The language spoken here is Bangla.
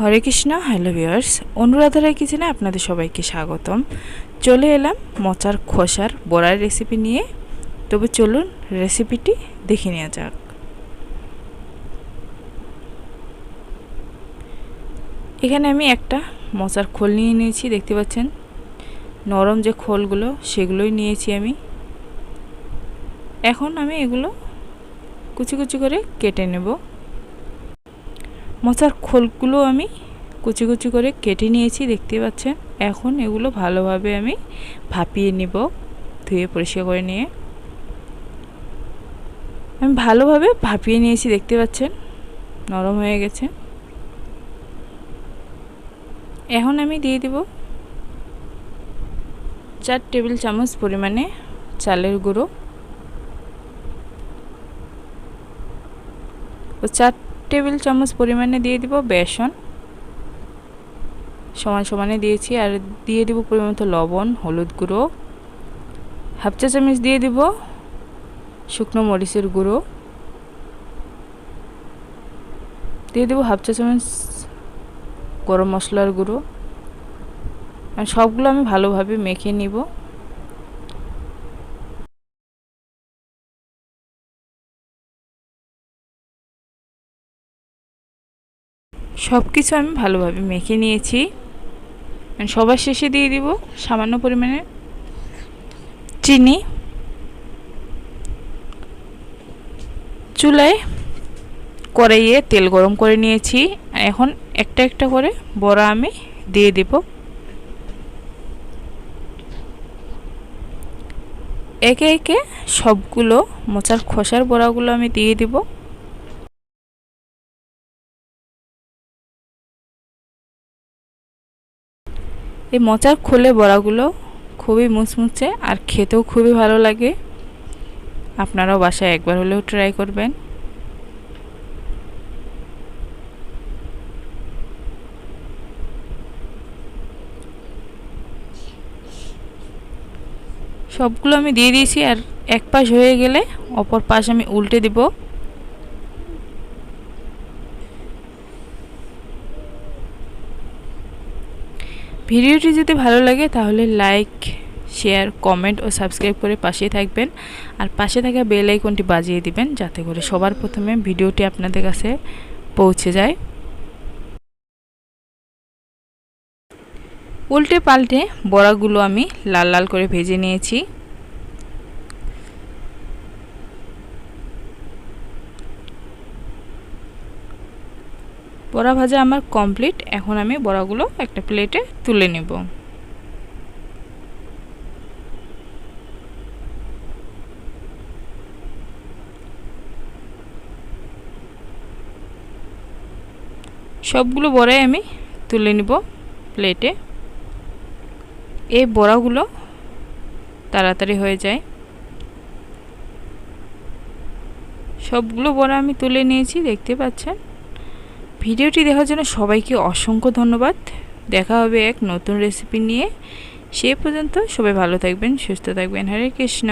Hare Krishna, hello viewers. অনুরাধারা কিচেনে আপনাদের সবাইকে স্বাগতম। চলে এলাম মোচার খোসার বড়ার রেসিপি নিয়ে। তবে চলুন রেসিপিটি দেখে নেওয়া যাক। এখানে আমি একটা মোচার খোল নিয়ে নিয়েছি, দেখতে পাচ্ছেন? নরম যে খোলগুলো, সেগুলোই নিয়েছি আমি। এখন আমি এগুলো কুচি কুচি করে কেটে নেব। মোচার খোলগুলো আমি কুচি কুচি করে কেটে নিয়েছি, দেখতে পাচ্ছেন? এখন এগুলো ভালোভাবে আমি ভাপিয়ে নিব, ধুয়ে পরিষ্কার করে নিয়ে। আমি ভালোভাবে ভাপিয়ে নিয়েছি, দেখতে পাচ্ছেন? নরম হয়ে গেছে। এখন আমি দিয়ে দেব চার টেবিল চামচ পরিমাণে চালের গুঁড়ো। ও চার টেবিল চামচ পরিমাণে দিয়ে দিব বেসন। সমান সমানে দিয়েছি আর দিয়ে দিব পরিমাণ লবণ, হলুদ গুঁড়ো। হাফ চা চামচ দিয়ে দিব শুকনো মরিচের গুঁড়ো। দিয়ে দেবো হাফ চা চামচ গরম মশলার গুঁড়ো। সবগুলো আমি ভালোভাবে মেখে নিব। সব কিছু আমি ভালোভাবে মেখে নিয়েছি। সবার শেষে দিয়ে দিব সামান্য পরিমাণে চিনি। চুলায় কড়াইয়ে তেল গরম করে নিয়েছি। এখন একটা একটা করে বড়া আমি দিয়ে দিব। একে একে সবগুলো মোচার খোসার বড়াগুলো আমি দিয়ে দিব। এই মোচার খোলে বড়াগুলো খুবই মুচমুচে আর খেতেও খুবই ভালো লাগে। আপনারাও বাসায় একবার হলেও ট্রাই করবেন। সবগুলো আমি দিয়ে দিয়েছি আর এক পাশ হয়ে গেলে অপর পাশ আমি উল্টে দেবো। ভিডিওটি যদি ভালো লাগে, তাহলে লাইক শেয়ার কমেন্ট ও সাবস্ক্রাইব করে পাশে থাকবেন। আর পাশে থাকা বেল আইকনটি বাজিয়ে দিবেন, যাতে করে সবার প্রথমে ভিডিওটি আপনাদের কাছে পৌঁছে যায়। উল্টে পাল্টে বড়াগুলো আমি লাল লাল করে ভেজে নিয়েছি। বড়া ভাজা আমার কমপ্লিট এখন আমি বড়াগুলো একটা প্লেটে তুলে নেব। সবগুলো বড়াই আমি তুলে নিব প্লেটে এই বড়াগুলো তাড়াতাড়ি হয়ে যায়। সবগুলো বড়া আমি তুলে নিয়েছি, দেখতে পাচ্ছেন? ভিডিওটি দেখার জন্য সবাইকে অসংখ্য ধন্যবাদ। দেখা হবে এক নতুন রেসিপি নিয়ে। সে পর্যন্ত সবাই ভালো থাকবেন, সুস্থ থাকবেন। হরে কৃষ্ণ।